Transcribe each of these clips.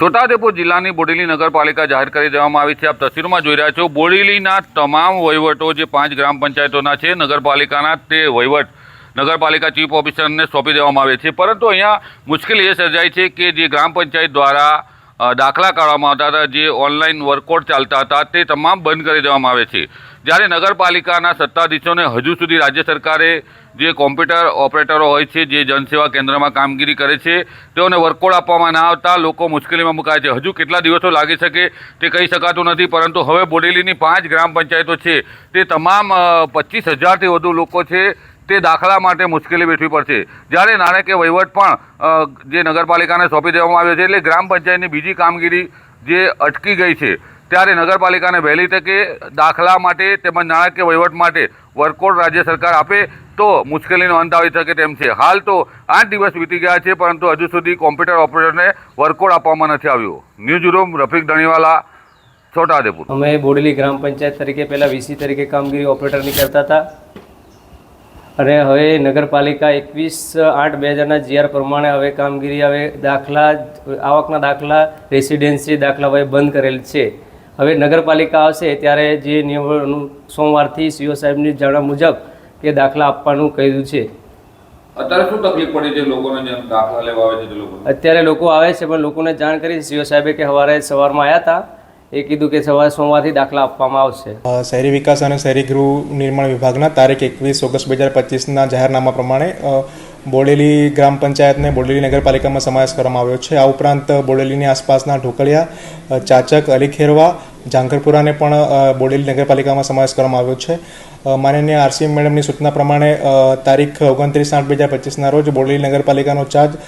છોટાઉદેપુર જિલ્લાની બોડેલી નગરપાલિકા જાહેર કરી દેવામાં આવી છે. આપ તસવીરમાં જોઈ રહ્યા છો, બોડેલીના તમામ વહીવટો જે પાંચ ગ્રામ પંચાયતોના છે, નગરપાલિકાના તે વહીવટ નગરપાલિકા ચીફ ઓફિસરને સોંપી દેવામાં આવે છે. પરંતુ અહીંયા મુશ્કેલી એ સર્જાય છે કે જે ગ્રામ પંચાયત દ્વારા દાખલા કાઢવામાં આવતા હતા, જે ઓનલાઈન વર્કઆઉટ ચાલતા હતા, તે તમામ બંધ કરી દેવામાં આવે છે. જ્યારે નગરપાલિકાના સત્તાધીશોને હજુ સુધી રાજ્ય સરકારે જે કોમ્પ્યુટર ઓપરેટરો હોય છે, જે જનસેવા કેન્દ્રમાં કામગીરી કરે છે, તેઓને વર્કઆઉટ આપવામાં ના આવતા લોકો મુશ્કેલીમાં મુકાય છે. હજુ કેટલા દિવસો લાગી શકે તે કહી શકાતું નથી, પરંતુ હવે બોડેલીની પાંચ ગ્રામ પંચાયતો છે, તે તમામ પચીસ હજારથી વધુ લોકો છે તે દાખલા માટે મુશ્કેલી વેઠવી પડશે. જ્યારે નાણાકીય વહીવટ પણ જે નગરપાલિકાને સોંપી દેવામાં આવ્યો છે, એટલે ગ્રામ પંચાયતની બીજી કામગીરી જે અટકી ગઈ છે, ત્યારે નગરપાલિકાને વહેલી તકે દાખલા માટે તેમજ નાણાકીય વહીવટ માટે વર્કઆઉટ રાજ્ય સરકાર આપે, તો મુશ્કેલીનો અંત આવી શકે તેમ છે. હાલ તો આઠ દિવસ વીતી ગયા છે, પરંતુ હજુ સુધી કોમ્પ્યુટર ઓપરેટરને વર્કઆઉટ આપવામાં નથી આવ્યું. News room Rafiq Dhaniwala, Chhota Udepur. અમે બોડેલી ગ્રામ પંચાયત તરીકે પહેલાં વીસી તરીકે કામગીરી ઓપરેટરની કરતા હતા. અને હવે નગરપાલિકા એકવીસ આઠ બે હજારના જીઆર પ્રમાણે હવે કામગીરી હવે દાખલા આવકના દાખલા રેસિડેન્સી દાખલા હવે બંધ કરેલ છે. હવે નગરપાલિકા આવશે ત્યારે જે નિયમોનું સોમવારથી સીઓ સાહેબની જાણવા મુજબ કે દાખલા આપવાનું કહ્યું છે. અત્યારે શું તકલીફ પડે છે લોકોને દાખલા લેવા આવે છે લોકો અત્યારે લોકો આવે છે પણ લોકોને જાણ કરી સીઓ સાહેબે કે સવારે સવારમાં આવ્યા હતા એ કીધું કે સવારે સોમવારથી દાખલા આપવામાં આવશે. શહેરી વિકાસ અને શહેરી ગૃહ નિર્માણ વિભાગના તારીખ એકવીસ ઓગસ્ટ બે હજાર પચીસના જાહેરનામા પ્રમાણે બોડેલી ગ્રામ પંચાયતને બોડેલી નગરપાલિકામાં સમાવેશ કરવામાં આવ્યો છે. આ ઉપરાંત બોડેલીની આસપાસના ઢોકળિયા ચાચક, અલીખેરવા જાંગરપુરાને પણ બોડેલી નગરપાલિકામાં સમાવેશ કરવામાં આવ્યો છે. માનનીય આરસીએમ મેડમની સૂચના પ્રમાણે તારીખ ઓગણત્રીસ આઠ બે હજાર પચીસના રોજ બોડેલી નગરપાલિકાનો ચાર્જ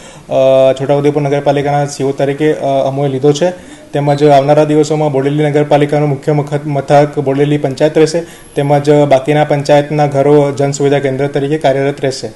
છોટાઉદેપુર નગરપાલિકાના સીઓ તરીકે અમોએ લીધો છે. તેમજ આવનારા દિવસોમાં બોડેલી નગરપાલિકાનું મુખ્ય મથક બોડેલી પંચાયત રહેશે. તેમજ બાકીના પંચાયતના ઘરો જન સુવિધા કેન્દ્ર તરીકે કાર્યરત રહેશે.